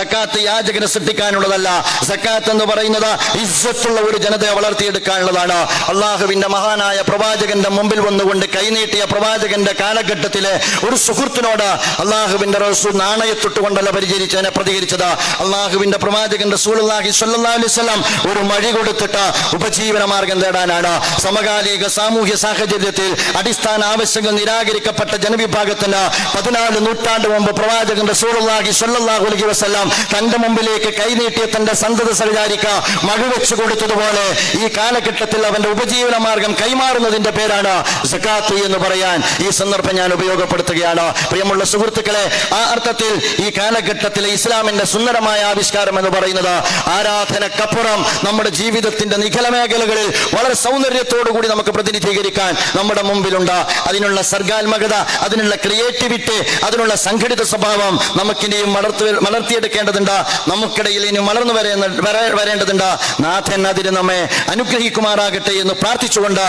സക്കാത്ത് യാചകനെ സൃഷ്ടിക്കാനുള്ളതല്ല. സക്കാത്ത് എന്ന് പറയുന്നത് ഇസ്സത്തുള്ള ഒരു ജനതയെ വളർത്തിയെടുക്കാനുള്ളതാണ്. അള്ളാഹുവിന്റെ മഹാനായ പ്രവാചകന്റെ മുമ്പിൽ വന്നുകൊണ്ട് കൈനീട്ടിയ പ്രവാചകന്റെ കാലഘട്ടത്തിലെ ഒരു സുഹൃത്തിനോട് അള്ളാഹുവിന്റെ റസൂൽ നാണയത്തൊട്ടുകൊണ്ടല്ല പരിചരിച്ചതിനെ പ്രതികരിച്ചത്. അള്ളാഹുവിന്റെ പ്രവാചകൻ റസൂലുള്ളാഹി സ്വല്ലാസ്ലാം ഒരു മഴി കൊടുത്തിട്ട് ഉപജീവന മാർഗം തേടാനാണ്. സമകാലിക സാമൂഹ്യ സാഹചര്യത്തിൽ അടിസ്ഥാന ആവശ്യങ്ങൾ നിരാകരിക്കപ്പെട്ട ജനവിഭാഗത്തിന് പതിനാല് നൂറ്റാണ്ട് മുമ്പ് പ്രവാചകൻ റസൂലുള്ളാഹി സ്വല്ലാഹുലി അലൈഹി വസല്ലം തന്റെ മുമ്പിലേക്ക് കൈനീട്ടിയ തന്റെ സന്തത സഹചാരിക്ക് മഴ വെച്ചു കൊടുത്തതുപോലെ ഈ കാലഘട്ടത്തിൽ അവന്റെ ഉപജീവന മാർഗം കൈമാറുന്നതിന്റെ പേരാണ് സക്കാത്ത് എന്ന് പറയാൻ ഈ സന്ദർഭം ഞാൻ ഉപയോഗപ്പെടുത്തുകയാണ്. പ്രിയമുള്ള സുഹൃത്തുക്കളെ ആ അർത്ഥത്തിൽ ഈ കാലഘട്ടത്തിലെ ഇസ്ലാമിന്റെ സുന്ദരമായ ആവിഷ്കാരം എന്ന് പറയുന്നത് ആരാധനക്കപ്പുറം നമ്മുടെ ജീവിതത്തിന്റെ നിഖല മേഖലകളിൽ വളരെ സൗന്ദര്യത്തോടു കൂടി നമുക്ക് പ്രതിനിധീകരിക്കാൻ നമ്മുടെ മുമ്പിലുണ്ട്. അതിനുള്ള സർഗാത്മകത അതിനുള്ള ക്രിയേറ്റിവിറ്റി അതിനുള്ള സംഘടിത സ്വഭാവം നമുക്കിനിയും വളർത്തി വളർത്തിയെടുക്കേണ്ടതുണ്ട് നമുക്കിടയിൽ ഇനി വളർന്നു വരേണ്ട വരേണ്ടതുണ്ട്. നാഥൻ അതിന് നമ്മെ അനുഗ്രഹിക്കുമാറാകട്ടെ എന്ന് പ്രാർത്ഥിച്ചുകൊണ്ട്